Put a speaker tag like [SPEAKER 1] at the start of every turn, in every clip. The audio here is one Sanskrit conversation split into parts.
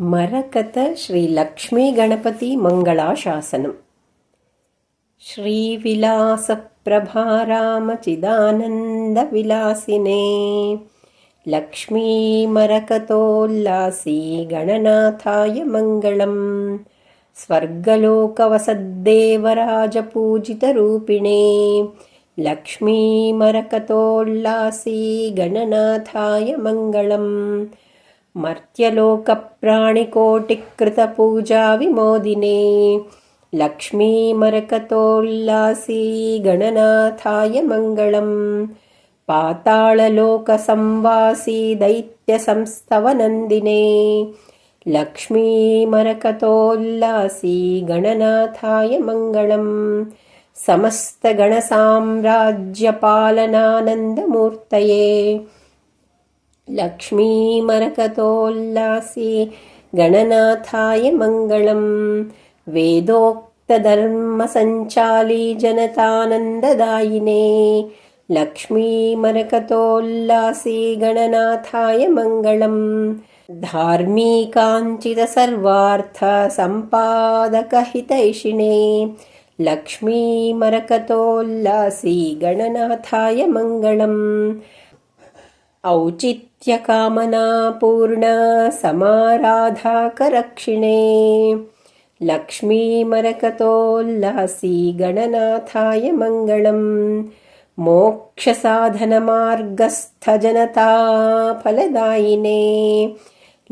[SPEAKER 1] मरकत श्रीलक्ष्मीगणपतिमङ्गलाशासनम् श्रीविलासप्रभारामचिदानन्दविलासिने लक्ष्मीमरकतोल्लासी गणनाथाय मङ्गलम् स्वर्गलोकवसद्देवराजपूजितरूपिणे लक्ष्मीमरकतोल्लासी गणनाथाय मङ्गलम् मर्त्यलोकप्राणिकोटिकृतपूजाविमोदिने लक्ष्मीमरकतोल्लासी गणनाथाय मङ्गलम् पाताळलोकसंवासी दैत्यसंस्तवनन्दिने लक्ष्मीमरकतोल्लासी गणनाथाय मङ्गलम् समस्तगणसाम्राज्यपालनानन्दमूर्तये लक्ष्मीमरकतोल्लासी गणनाथाय मङ्गलम्। वेदोक्तधर्मसञ्चाली जनतानन्ददायिने लक्ष्मीमरकतोल्लासी गणनाथाय मङ्गलम्। धार्मिकाञ्चितसर्वार्थसम्पादकहितैषिणे लक्ष्मीमरकतोल्लासी गणनाथाय मङ्गलम् औचित्यकामनापूर्णसमाराधाकरक्षिणे लक्ष्मीमरकतोल्लासी गणनाथाय मङ्गलम् मोक्षसाधनमार्गस्थजनताफलदायिने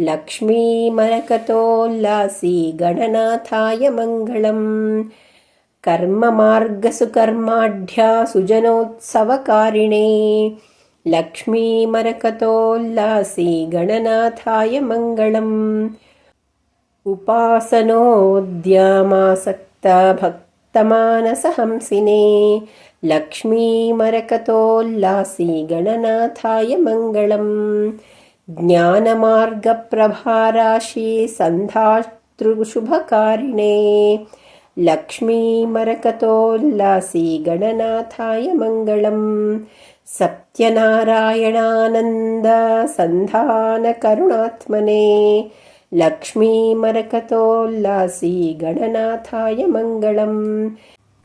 [SPEAKER 1] लक्ष्मीमरकतोल्लासी गणनाथाय मङ्गलम् कर्ममार्गसुकर्माढ्या सुजनोत्सवकारिणे लक्ष्मीमरकतोल्लासी गणनाथाय मङ्गलम्। उपासनोद्यमासक्तभक्तमानसहंसिने लक्ष्मीमरकतोल्लासी गणनाथाय मङ्गलम्। ज्ञानमार्गप्रभाराशि सन्धातृशुभकारिणे लक्ष्मीमरकतोल्लासी गणनाथाय मङ्गलम्। सत्यनारायणानन्दसन्धानकरुणात्मने लक्ष्मीमरकतोल्लासी गणनाथाय मङ्गलम्।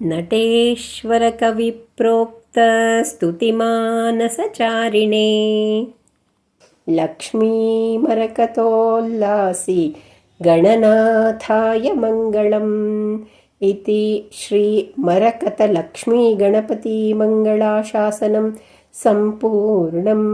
[SPEAKER 1] नटेश्वरकविप्रोक्तस्तुतिमानसचारिणे लक्ष्मीमरकतोल्लासी गणनाथाय मङ्गलम् इति श्रीमरकतलक्ष्मीगणपतिमङ्गलाशासनं सम्पूर्णम्